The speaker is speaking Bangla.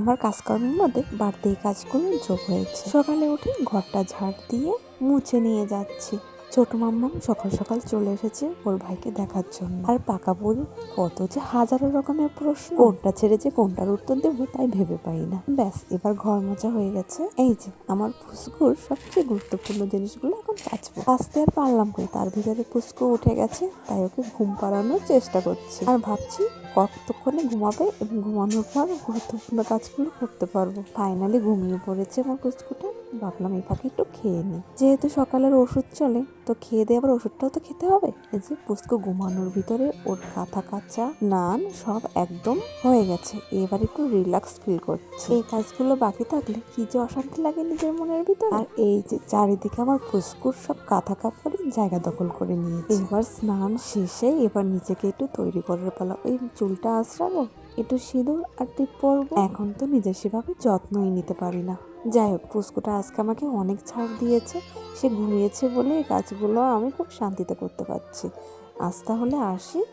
আমার কাজকর্মের মধ্যে বাড়তি কাজগুলো যোগ হয়েছে। সকালে উঠে ঘরটা ঝাড় দিয়ে মুছে নিয়ে যাচ্ছি। ছোট মাম্মাম সকাল সকাল চলে এসেছে ওর ভাইকে দেখার জন্য। আর পাকা বুড়ি কত যে হাজারো রকমের প্রশ্ন। কোনটা ছেড়ে যে কোনটার উত্তর দেবো তাই ভেবে পাই না। ব্যাস, এবার ঘর মোছা হয়ে গেছে। এই যে, আমার ফুসকুর সবচেয়ে গুরুত্বপূর্ণ জিনিসগুলো এখন কাচবো আসতে আর পারলাম কই? তার ভিতরে পুষ্কু উঠে গেছে, তাই ওকে ঘুম পাড়ানোর চেষ্টা করছি। আর ভাবছি কতক্ষণে ঘুমাবে এবং ঘুমানোর পর গুরুত্বপূর্ণ কাজগুলো করতে পারব। ফাইনালি ঘুমিয়ে পড়েছে আমার পুচকুটা ভাবলাম এই ফাঁকে একটু খেয়ে নিই। যেহেতু সকালের ওষুধ চলে, তো খেয়ে দিয়ে আবার ওষুধটাও তো খেতে হবে। এই যে পুস্কু ঘুমানোর ভিতরে, ওর কাঁথা কাঁচা, নান সব একদম হয়ে গেছে। এবার একটু রিল্যাক্স ফিল করছে। এই কাজগুলো বাকি থাকলে কি যে অশান্তি লাগে নিজের মনের ভিতরে? আর এই যে চারিদিকে আমার ফুসকুর সব কাঁথা কাপড়ে জায়গা দখল করে নিয়েছে। এবার স্নান শেষে এবার নিজেকে একটু তৈরি করার পালা। ওই চুলটা আশ্রাবো একটু সিঁদুর আর টিপ পরবো? এখন তো নিজের সেভাবে যত্নই নিতে পারি না। যাই হোক পুস্কুটা আজকে আমাকে অনেক ছাড় দিয়েছে। সে ঘুমিয়েছে বলে এই কাজগুলো আমি খুব শান্তিতে করতে পারছি। আজ তাহলে আসি।